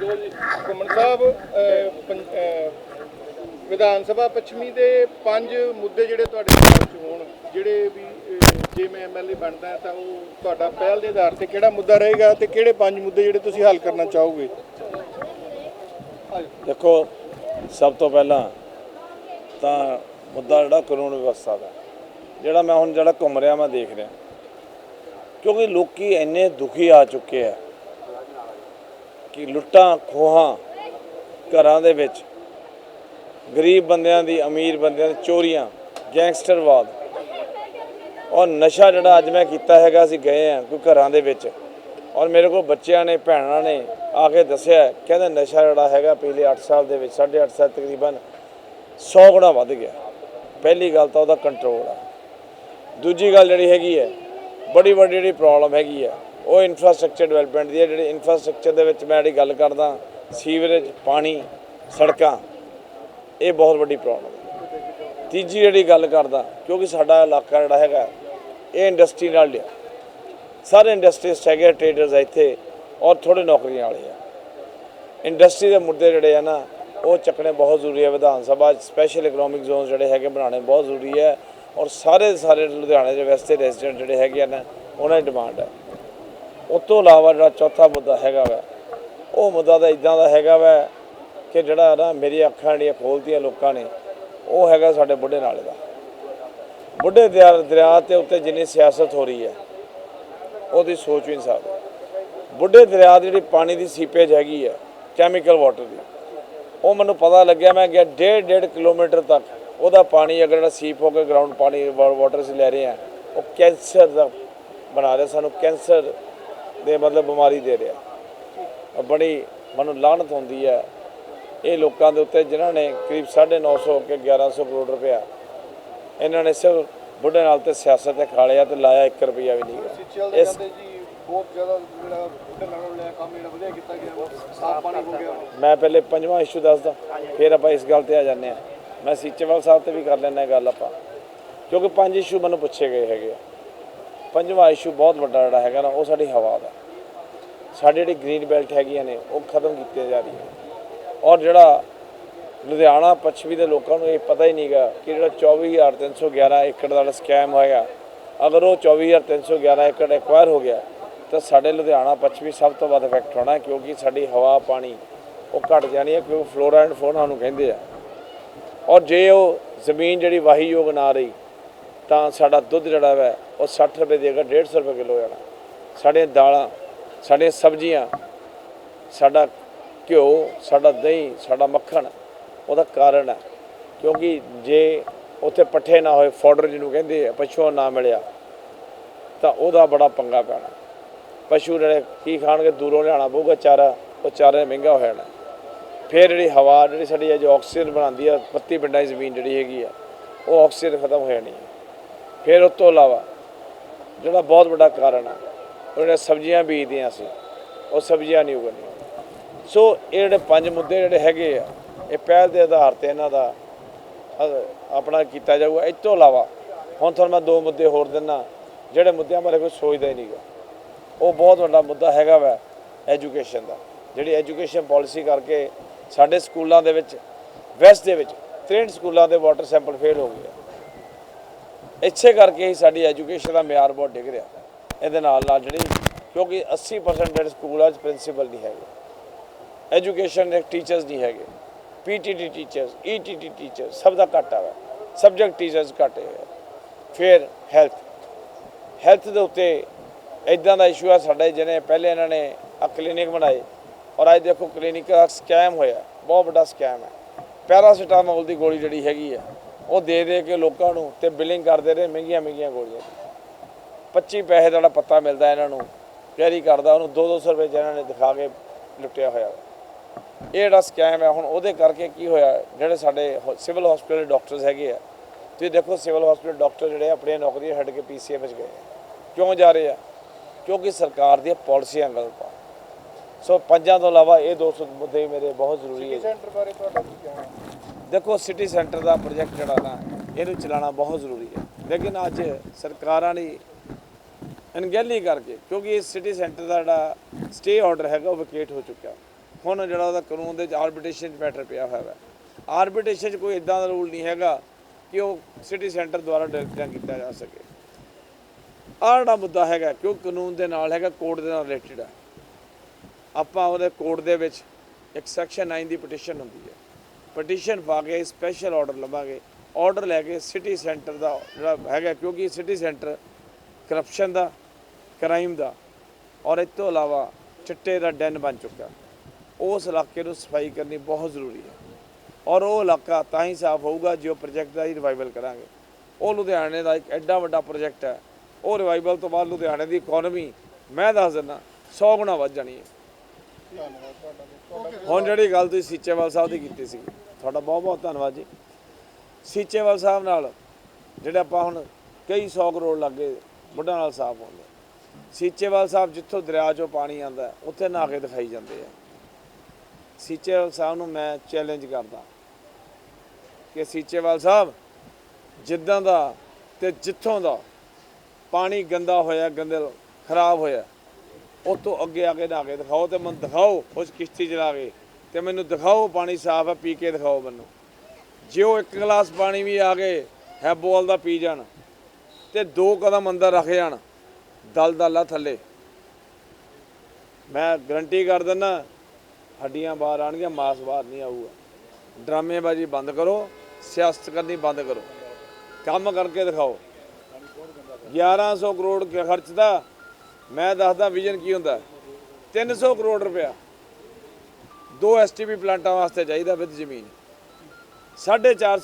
ਘੁੰਮਣ ਸਾਹਿਬ ਅਹ, ਵਿਧਾਨ ਸਭਾ ਪੱਛਮੀ ਦੇ ਪੰਜ ਮੁੱਦੇ ਜਿਹੜੇ ਤੁਹਾਡੇ ਦਿਮਾਗ 'ਚ ਹੋਣ ਜਿਹੜੇ ਵੀ ਜੇ ਮੈਂ ਐਮਐਲਏ ਬਣਦਾ ਤਾਂ ਉਹ ਤੁਹਾਡਾ ਪਹਿਲ ਦੇ ਆਧਾਰ ਤੇ ਕਿਹੜਾ ਮੁੱਦਾ ਰਹੇਗਾ ਤੇ ਕਿਹੜੇ ਪੰਜ ਮੁੱਦੇ ਜਿਹੜੇ ਤੁਸੀਂ ਹੱਲ ਕਰਨਾ ਚਾਹੋਗੇ? ਦੇਖੋ ਸਭ ਤੋਂ ਪਹਿਲਾਂ ਤਾਂ ਮੁੱਦਾ ਜਿਹੜਾ ਕਾਨੂੰਨ ਵਿਵਸਥਾ ਦਾ ਜਿਹੜਾ ਮੈਂ ਹੁਣ ਜਿਹੜਾ ਘੁੰਮ ਰਿਹਾ ਮੈਂ ਦੇਖ ਰਿਹਾ। ਕਿਉਂਕਿ ਲੋਕੀ ਇੰਨੇ ਦੁਖੀ ਆ ਚੁੱਕੇ ਆ ਕਿ ਲੁੱਟਾਂ, ਖੋਹਾਂ ਘਰਾਂ ਦੇ ਵਿੱਚ ਗਰੀਬ ਬੰਦਿਆਂ ਦੀ, ਅਮੀਰ ਬੰਦਿਆਂ ਦੀ, ਚੋਰੀਆਂ, ਗੈਂਗਸਟਰਵਾਦ। ਔਰ ਨਸ਼ਾ ਜਿਹੜਾ ਅੱਜ ਮੈਂ ਕੀਤਾ ਹੈਗਾ, ਅਸੀਂ ਗਏ ਆ ਕੋਈ ਘਰਾਂ ਦੇ ਵਿੱਚ। ਔਰ ਮੇਰੇ ਕੋਲ ਬੱਚਿਆਂ ਨੇ, ਭੈਣਾਂ ਨੇ ਆ ਕੇ ਦੱਸਿਆ ਕਹਿੰਦੇ ਨਸ਼ਾ ਜਿਹੜਾ ਹੈਗਾ ਪਿਛਲੇ 8 ਸਾਲ ਦੇ ਵਿੱਚ 8.5 ਸਾਲ ਤਕਰੀਬਨ 100 ਗੁਣਾ ਵੱਧ ਗਿਆ। ਪਹਿਲੀ ਗੱਲ ਤਾਂ ਉਹਦਾ ਕੰਟਰੋਲ ਆ। ਦੂਜੀ ਗੱਲ ਜਿਹੜੀ ਹੈਗੀ ਹੈ, ਬੜੀ ਵੱਡੀ ਜਿਹੜੀ ਪ੍ਰੋਬਲਮ ਹੈਗੀ ਹੈ ਉਹ ਇਨਫਰਾਸਟ੍ਰਕਚਰ ਡਿਵੈਲਪਮੈਂਟ ਦੀ ਹੈ, ਜਿਹੜੀ ਇਨਫਰਾਸਟ੍ਰਕਚਰ ਦੇ ਵਿੱਚ ਮੈਂ ਜਿਹੜੀ ਗੱਲ ਕਰਦਾ ਸੀਵਰੇਜ ਪਾਣੀ, ਸੜਕਾਂ, ਇਹ ਬਹੁਤ ਵੱਡੀ ਪ੍ਰੋਬਲਮ ਹੈ। ਤੀਜੀ ਜਿਹੜੀ ਗੱਲ ਕਰਦਾ, ਕਿਉਂਕਿ ਸਾਡਾ ਇਲਾਕਾ ਜਿਹੜਾ ਹੈਗਾ, ਇਹ ਇੰਡਸਟਰੀ ਨਾਲ ਲਿਆ ਸਾਰੇ ਇੰਡਸਟਰੀਸਟ ਹੈਗੇ ਟ੍ਰੇਡਰਸ ਇੱਥੇ, ਔਰ ਥੋੜੇ ਨੌਕਰੀਆਂ ਵਾਲੇ ਆ। ਇੰਡਸਟਰੀ ਦੇ ਮੁੱਦੇ ਜਿਹੜੇ ਆ ਨਾ, ਉਹ ਚੱਕਣੇ ਬਹੁਤ ਜ਼ਰੂਰੀ ਹੈ Vidhan Sabha special economic zone ਜਿਹੜੇ ਹੈਗੇ, ਬਣਾਉਣੇ ਬਹੁਤ ਜ਼ਰੂਰੀ ਹੈ ਔਰ ਸਾਰੇ ਸਾਰੇ ਲੁਧਿਆਣੇ ਦੇ ਵੈਸਤੇ ਰੈਜ਼ੀਡੈਂਟ ਜਿਹੜੇ ਹੈਗੇ ਆ ਨਾ, ਉਹਨਾਂ ਦੀ ਡਿਮਾਂਡ ਹੈ ਉਸ ਤੋਂ ਇਲਾਵਾ ਜਿਹੜਾ ਚੌਥਾ ਮੁੱਦਾ ਹੈਗਾ ਵਾ, ਉਹ ਮੁੱਦਾ ਤਾਂ ਇਦਾਂ ਦਾ ਹੈਗਾ ਵਾ ਕਿ ਜਿਹੜਾ ਨਾ ਮੇਰੀ ਅੱਖਾਂ ਜਿਹੜੀਆਂ ਖੋਲਤੀਆਂ ਲੋਕਾਂ ਨੇ, ਉਹ ਹੈਗਾ ਸਾਡੇ ਬੁੱਢੇ ਨਾਲੇ ਦਾ। ਬੁੱਢੇ ਦਰਿਆ ਦਰਿਆ ਤੇ ਉੱਤੇ ਜਿੰਨੀ ਸਿਆਸਤ ਹੋ ਰਹੀ ਹੈ, ਉਹਦੀ ਸੋਚ ਵੀ ਨਹੀਂ ਸਕਦਾ ਬੁੱਢੇ ਦਰਿਆ ਦੀ ਜਿਹੜੀ ਪਾਣੀ ਦੀ ਸੀਪੇਜ ਹੈਗੀ ਹੈ ਕੈਮੀਕਲ ਵਾਟਰ ਦੀ, ਉਹ ਮੈਨੂੰ ਪਤਾ ਲੱਗਿਆ ਮੈਂ ਗਿਆ ਡੇਢ ਡੇਢ ਕਿਲੋਮੀਟਰ ਤੱਕ, ਉਹਦਾ ਪਾਣੀ ਅਗਰ ਜਿਹੜਾ ਸੀਪ ਹੋ ਕੇ ਗਰਾਊਂਡ ਪਾਣੀ ਵਾਟਰ ਸੀ ਲੈ ਰਹੇ ਆ ਉਹ ਕੈਂਸਰ ਦਾ ਬਣਾ ਰਿਹਾ, ਸਾਨੂੰ ਕੈਂਸਰ ਦੇ ਮਤਲਬ ਬਿਮਾਰੀ ਦੇ ਰਿਹਾ। ਬੜੀ ਮੈਨੂੰ ਲਾਹਨਤ ਹੁੰਦੀ ਹੈ। ਇਹ ਲੋਕਾਂ ਦੇ ਉੱਤੇ ਜਿਨ੍ਹਾਂ ਨੇ ਕਰੀਬ 950 ਕੇ 1100 ਕਰੋੜ ਰੁਪਇਆ ਇਹਨਾਂ ਨੇ ਸਿਰਫ ਬੁੱਢੇ ਨਾਲ ਤੇ ਸਿਆਸਤ ਤੇ ਖਾ ਲਿਆ ਤੇ ਲਾਇਆ 1 ਰੁਪਿਆ ਵੀ ਨਹੀਂ। ਇਸ ਜਾਂਦੇ ਜੀ ਬਹੁਤ ਜ਼ਿਆਦਾ ਜਿਹੜਾ ਬੁੱਢੇ ਨਾਲੋਂ ਲਿਆ ਕੰਮ ਜਿਹੜਾ ਵਧੀਆ ਕੀਤਾ ਗਿਆ ਸਾਫ਼ ਪਾਣੀ ਹੋ ਗਿਆ। ਮੈਂ ਪਹਿਲੇ ਪੰਜਵਾਂ ਇਸ਼ੂ ਦੱਸਦਾ ਫਿਰ ਆਪਾਂ ਇਸ ਗੱਲ ਤੇ ਆ ਜਾਂਦੇ ਆ ਮੈਂ ਸੀਚੇਵਾਲ ਸਾਹਿਬ ਤੇ ਵੀ ਕਰ ਲੈਣਾ ਗੱਲ ਆਪਾਂ। ਕਿਉਂਕਿ ਪੰਜ ਇਸ਼ੂ ਮੈਨੂੰ ਪੁੱਛੇ ਗਏ ਹੈਗੇ ਆ। ਪੰਜਵਾਂ ਇਸ਼ੂ ਬਹੁਤ ਵੱਡਾ ਜਿਹੜਾ ਹੈਗਾ ਨਾ, ਉਹ ਸਾਡੀ ਹਵਾ ਦਾ। ਸਾਡੀ ਜਿਹੜੀ ਗ੍ਰੀਨ ਬੈਲਟ ਹੈਗੀਆਂ ਨੇ, ਉਹ ਖਤਮ ਕੀਤੀਆਂ ਜਾ ਰਹੀਆਂ ਔਰ ਜਿਹੜਾ ਲੁਧਿਆਣਾ, ਪੱਛਮੀ ਦੇ ਲੋਕਾਂ ਨੂੰ ਇਹ ਪਤਾ ਹੀ ਨਹੀਂਗਾ ਕਿ ਜਿਹੜਾ 24311 ਏਕੜ ਦਾ ਸਕੈਮ ਹੋਇਆ, ਅਗਰ ਉਹ 24311 ਏਕੜ ਐਕਵਾਇਰ ਹੋ ਗਿਆ, ਤਾਂ ਸਾਡੇ ਲੁਧਿਆਣਾ, ਪੱਛਮੀ ਸਭ ਤੋਂ ਵੱਧ ਇਫੈਕਟ ਹੋਣਾ, ਕਿਉਂਕਿ ਸਾਡੀ ਹਵਾ, ਪਾਣੀ, ਉਹ ਘਟ ਜਾਣੀ ਹੈ, ਕਿਉਂਕਿ ਫਲੋਰਾ ਐਂਡ ਫੋਨਾ ਨੂੰ ਕਹਿੰਦੇ ਆ। ਔਰ ਜੇ ਉਹ ਜ਼ਮੀਨ ਜਿਹੜੀ ਵਾਹੀਯੋਗ ਨਾ ਰਹੀ, ਤਾਂ ਸਾਡਾ ਦੁੱਧ ਜਿਹੜਾ ਵੈ ਉਹ 60 ਰੁਪਏ ਦੀ ਜਗ੍ਹਾ 150 ਰੁਪਏ ਕਿਲੋ ਜਾਣਾ। ਸਾਡੀਆਂ ਦਾਲਾਂ ਸਾਡੀਆਂ ਸਬਜ਼ੀਆਂ, ਸਾਡਾ ਘਿਓ, ਸਾਡਾ ਦਹੀਂ, ਸਾਡਾ ਮੱਖਣ, ਉਹਦਾ ਕਾਰਨ ਹੈ। ਕਿਉਂਕਿ ਜੇ ਉੱਥੇ ਪੱਠੇ ਨਾ ਹੋਏ, ਫੋਡਰ ਜਿਹਨੂੰ ਕਹਿੰਦੇ ਆ, ਪਸ਼ੂਆਂ ਨਾ ਮਿਲਿਆ, ਤਾਂ ਉਹਦਾ ਬੜਾ ਪੰਗਾ ਪੈਣਾ। ਪਸ਼ੂ ਜਿਹੜੇ ਕੀ ਖਾਣਗੇ, ਦੂਰੋਂ ਲਿਆਉਣਾ ਪਊਗਾ, ਚਾਰਾ, ਉਹ ਚਾਰਾ ਮਹਿੰਗਾ ਹੋ ਜਾਣਾ। ਫਿਰ ਜਿਹੜੀ ਹਵਾ, ਜਿਹੜੀ ਸਾਡੀ ਅੱਜ ਆਕਸੀਜਨ ਬਣਾਉਂਦੀ ਆ, ਪੱਤੀ ਪਿੰਡਾਂ ਦੀ ਜ਼ਮੀਨ ਜਿਹੜੀ ਹੈਗੀ ਆ, ਉਹ ਆਕਸੀਜਨ ਖਤਮ ਹੋ ਜਾਣੀ ਹੈ ਫਿਰ ਉਸ ਤੋਂ ਇਲਾਵਾ ਜਿਹੜਾ ਬਹੁਤ ਵੱਡਾ ਕਾਰਨ ਆ। ਉਹ ਜਿਹੜੇ ਸਬਜ਼ੀਆਂ ਬੀਜਦੇ ਹਾਂ ਅਸੀਂ ਉਹ ਸਬਜ਼ੀਆਂ ਨਹੀਂ ਉਗਣੀਆਂ। ਸੋ ਇਹ ਜਿਹੜੇ ਪੰਜ ਮੁੱਦੇ ਜਿਹੜੇ ਹੈਗੇ ਆ, ਇਹ ਪਹਿਲ ਦੇ ਆਧਾਰ ਤੇ ਇਹਨਾਂ ਦਾ ਆਪਣਾ ਕੀਤਾ ਜਾਊਗਾ। ਇਸ ਤੋਂ ਇਲਾਵਾ ਹੁਣ ਤੁਹਾਨੂੰ ਮੈਂ ਦੋ ਮੁੱਦੇ ਹੋਰ ਦਿੰਨਾ, ਜਿਹੜੇ ਮੁੱਦਿਆਂ ਬਾਰੇ ਕੋਈ ਸੋਚਦਾ ਹੀ ਨਹੀਂਗਾ। ਉਹ ਬਹੁਤ ਵੱਡਾ ਮੁੱਦਾ ਹੈਗਾ ਵਾ ਐਜੂਕੇਸ਼ਨ ਦਾ। ਜਿਹੜੀ ਐਜੂਕੇਸ਼ਨ ਪਾਲਿਸੀ ਕਰਕੇ ਸਾਡੇ ਸਕੂਲਾਂ ਦੇ ਵਿੱਚ, ਵੈਸਟ ਦੇ ਵਿੱਚ 63 ਸਕੂਲਾਂ ਦੇ ਵਾਟਰ ਸੈਂਪਲ ਫੇਲ ਹੋ ਗਏ ਇੱਥੇ ਕਰਕੇ ਹੀ ਸਾਡੀ ਐਜੂਕੇਸ਼ਨ ਦਾ ਮਿਆਰ ਬਹੁਤ ਡਿੱਗ ਰਿਹਾ। ਇਹਦੇ ਨਾਲ ਨਾਲ ਜਿਹੜੀ ਕਿਉਂਕਿ 80% ਜਿਹੜੇ ਸਕੂਲਾਂ 'ਚ ਪ੍ਰਿੰਸੀਪਲ ਨਹੀਂ ਹੈਗੇ। ਐਜੂਕੇਸ਼ਨ ਦੇ ਟੀਚਰਸ ਨਹੀਂ ਹੈਗੇ। ਪੀਟੀਟੀ ਟੀਚਰਸ ਈਟੀਟੀ ਟੀਚਰਸ ਸਭ ਦਾ ਘਾਟਾ ਆ ਸਬਜੈਕਟ ਟੀਚਰਸ ਘਾਟੇ ਹੈ ਫਿਰ ਹੈਲਥ ਹੈਲਥ ਦੇ ਉੱਤੇ ਇਦਾਂ ਦਾ ਇਸ਼ੂ ਆ ਸਾਡੇ ਜਿਹਨੇ ਪਹਿਲੇ ਇਹਨਾਂ ਨੇ ਆ ਕਲੀਨਿਕ ਬਣਾਏ ਔਰ ਅੱਜ ਦੇਖੋ ਕਲੀਨਿਕ ਦਾ ਸਕੈਮ ਹੋਇਆ। ਬਹੁਤ ਵੱਡਾ ਸਕੈਮ ਹੈ ਪੈਰਾਸੀਟਾਮੋਲ ਦੀ ਗੋਲੀ ਜਿਹੜੀ ਹੈਗੀ ਆ ਉਹ ਦੇ ਦੇ ਕੇ ਲੋਕਾਂ ਨੂੰ ਤੇ ਬਿਲਿੰਗ ਕਰਦੇ ਰਹੇ ਮਹਿੰਗੀਆਂ ਮਹਿੰਗੀਆਂ ਗੋਲੀਆਂ। 25 ਪੈਸੇ ਦਾ ਜਿਹੜਾ ਪੱਤਾ ਮਿਲਦਾ ਇਹਨਾਂ ਨੂੰ ਕੈਰੀ ਕਰਦਾ ਉਹਨੂੰ 2-200 ਰੁਪਏ 'ਚ ਇਹਨਾਂ ਨੇ ਦਿਖਾ ਕੇ ਲੁੱਟਿਆ ਹੋਇਆ। ਇਹ ਜਿਹੜਾ ਸਕੈਮ ਹੈ ਹੁਣ ਉਹਦੇ ਕਰਕੇ ਕੀ ਹੋਇਆ? ਜਿਹੜੇ ਸਾਡੇ ਸਿਵਲ ਹਸਪੀਟਲ ਡਾਕਟਰਸ ਹੈਗੇ ਆ ਤੁਸੀਂ ਦੇਖੋ ਸਿਵਲ ਹਸਪੀਟਲ ਡਾਕਟਰ ਜਿਹੜੇ ਆਪਣੀਆਂ ਨੌਕਰੀਆਂ ਛੱਡ ਕੇ ਪੀਸੀਏ ਵਿੱਚ ਗਏ। ਕਿਉਂ ਜਾ ਰਹੇ ਆ? ਕਿਉਂਕਿ ਸਰਕਾਰ ਦੀਆਂ ਪਾਲਿਸੀਆਂ ਗਲਤ ਆ ਸੋ ਪੰਜਾਂ ਤੋਂ ਇਲਾਵਾ ਇਹ ਦੋ ਸੌ ਮੁੱਦੇ ਮੇਰੇ ਬਹੁਤ ਜ਼ਰੂਰੀ ਹੈ। ਸੈਂਟਰ ਬਾਰੇ ਤੁਹਾਡਾ ਕੀ ਕਹਿਣਾ? ਦੇਖੋ ਸਿਟੀ ਸੈਂਟਰ ਦਾ ਪ੍ਰੋਜੈਕਟ ਜਿਹੜਾ ਨਾ, ਇਹਨੂੰ ਚਲਾਉਣਾ ਬਹੁਤ ਜ਼ਰੂਰੀ ਹੈ। ਲੇਕਿਨ ਅੱਜ ਸਰਕਾਰਾਂ ਨੇ ਅਣਗਹਿਲੀ ਕਰਕੇ, ਕਿਉਂਕਿ ਇਸ ਸਿਟੀ ਸੈਂਟਰ ਦਾ ਜਿਹੜਾ ਸਟੇ ਆਰਡਰ ਹੈਗਾ, ਉਹ ਵਕੇਟ ਹੋ ਚੁੱਕਿਆ। ਹੁਣ ਜਿਹੜਾ ਉਹਦਾ ਕਾਨੂੰਨ ਦੇ ਆਰਬਿਟ੍ਰੇਸ਼ਨ ਮੈਟਰ ਪਿਆ ਹੋਇਆ ਹੈ ਆਰਬਿਟ੍ਰੇਸ਼ਨ 'ਚ ਕੋਈ ਇਦਾਂ ਦਾ ਰੂਲ ਨਹੀਂ ਹੈਗਾ ਕਿ ਉਹ ਸਿਟੀ ਸੈਂਟਰ ਦੁਆਰਾ ਡਿਲੀਟ ਕੀਤਾ ਜਾ ਸਕੇ। ਆਹ ਜਿਹੜਾ ਮੁੱਦਾ ਹੈਗਾ, ਕਿਉਂ ਕਾਨੂੰਨ ਦੇ ਨਾਲ ਹੈਗਾ ਕੋਰਟ ਦੇ ਨਾਲ ਰਿਲੇਟਡ ਹੈ ਆਪਾਂ ਉਹਦੇ ਕੋਰਟ ਦੇ ਵਿੱਚ ਇੱਕ ਸੈਕਸ਼ਨ 9 ਦੀ ਪਟੀਸ਼ਨ ਹੁੰਦੀ ਹੈ। ਪਟੀਸ਼ਨ ਪਾ ਕੇ ਸਪੈਸ਼ਲ ਆਰਡਰ ਲਵਾਂਗੇ। ਆਰਡਰ ਲੈ ਕੇ ਸਿਟੀ ਸੈਂਟਰ ਦਾ ਜਿਹੜਾ ਹੈਗਾ ਕਿਉਂਕਿ ਸਿਟੀ ਸੈਂਟਰ ਕਰਪਸ਼ਨ ਦਾ ਕ੍ਰਾਈਮ ਦਾ ਔਰ ਇਸ ਤੋਂ ਇਲਾਵਾ ਚਿੱਟੇ ਦਾ ਡੈਨ ਬਣ ਚੁੱਕਾ। ਉਸ ਇਲਾਕੇ ਨੂੰ ਸਫ਼ਾਈ ਕਰਨੀ ਬਹੁਤ ਜ਼ਰੂਰੀ ਹੈ ਔਰ ਉਹ ਇਲਾਕਾ ਤਾਂ ਹੀ ਸਾਫ਼ ਹੋਊਗਾ ਜੇ ਉਹ ਪ੍ਰੋਜੈਕਟ ਦਾ ਹੀ ਰਿਵਾਈਵਲ ਕਰਾਂਗੇ। ਉਹ ਲੁਧਿਆਣੇ ਦਾ ਇੱਕ ਐਡਾ ਵੱਡਾ ਪ੍ਰੋਜੈਕਟ ਹੈ। ਉਹ ਰਿਵਾਈਵਲ ਤੋਂ ਬਾਅਦ ਲੁਧਿਆਣੇ ਦੀ ਇਕਨੋਮੀ ਮੈਂ ਦੱਸ ਦਿੰਦਾ 100 ਗੁਣਾ ਵੱਧ ਜਾਣੀ ਹੈ। ਧੰਨਵਾਦ ਤੁਹਾਡਾ ਤੁਹਾਡਾ। ਹੁਣ ਜਿਹੜੀ ਗੱਲ ਤੁਸੀਂ ਸੀਚੇਵਾਲ ਸਾਹਿਬ ਦੀ ਕੀਤੀ ਸੀ ਤੁਹਾਡਾ ਬਹੁਤ ਬਹੁਤ ਧੰਨਵਾਦ ਜੀ। ਸੀਚੇਵਾਲ ਸਾਹਿਬ ਨਾਲ, ਜਿਹੜੇ ਆਪਾਂ ਹੁਣ ਕਈ 100 ਕਰੋੜ ਲੱਗੇ ਬੁੱਢਾ ਨਾਲ ਸਾਫ਼ ਹੁੰਦੇ ਸੀਚੇਵਾਲ ਸਾਹਿਬ ਜਿੱਥੋਂ ਦਰਿਆ 'ਚੋਂ ਪਾਣੀ ਆਂਦਾ ਉੱਥੇ ਨਹਾ ਕੇ ਦਿਖਾਈ ਜਾਂਦੇ ਆ। ਸੀਚੇਵਾਲ ਸਾਹਿਬ ਨੂੰ ਮੈਂ ਚੈਲੰਜ ਕਰਦਾ ਕਿ ਸੀਚੇਵਾਲ ਸਾਹਿਬ, ਜਿੱਦਾਂ ਦਾ ਤੇ ਜਿੱਥੋਂ ਦਾ ਪਾਣੀ ਗੰਦਾ ਹੋਇਆ, ਗੰਦੇ ਖਰਾਬ ਹੋਇਆ ਉਹ ਤੋਂ ਅੱਗੇ ਆ ਕੇ ਨਹਾ ਕੇ ਦਿਖਾਓ ਤੇ ਮੈਨੂੰ ਦਿਖਾਓ ਉਸ ਕਿਸ਼ਤੀ ਚਲਾ ਕੇ ਤੇ ਮੈਨੂੰ ਦਿਖਾਓ, ਪਾਣੀ ਸਾਫ਼ ਹੈ ਪੀ ਕੇ ਦਿਖਾਓ ਮੈਨੂੰ। ਜੇ ਉਹ ਇੱਕ ਗਲਾਸ ਪਾਣੀ ਵੀ ਆ ਗਏ ਹੈਬੋਲ ਦਾ ਪੀ ਜਾਣ। ਤੇ ਦੋ ਕਦਮ ਅੰਦਰ ਰੱਖ ਜਾਣ, ਦਲ ਦਲਾ ਥੱਲੇ। ਮੈਂ ਗਰੰਟੀ ਕਰ ਦਿੰਦਾ, ਹੱਡੀਆਂ ਬਾਹਰ ਆਣਗੀਆਂ ਮਾਸ ਬਾਹਰ ਨਹੀਂ ਆਊਗਾ। ਡਰਾਮੇਬਾਜ਼ੀ ਬੰਦ ਕਰੋ, ਸਿਆਸਤ ਕਰਨੀ ਬੰਦ ਕਰੋ। ਕੰਮ ਕਰਕੇ ਦਿਖਾਓ। 1100 ਕਰੋੜ ਖਰਚਦਾ, ਮੈਂ ਦੱਸਦਾ ਵਿਜ਼ਨ ਕੀ ਹੁੰਦਾ। 300 ਕਰੋੜ ਰੁਪਇਆ। ਦੋ ਐਸਟੀਪੀ ਪਲਾਂਟਾਂ ਵਾਸਤੇ ਚਾਹੀਦਾ ਵਿਦ ਜ਼ਮੀਨ। 450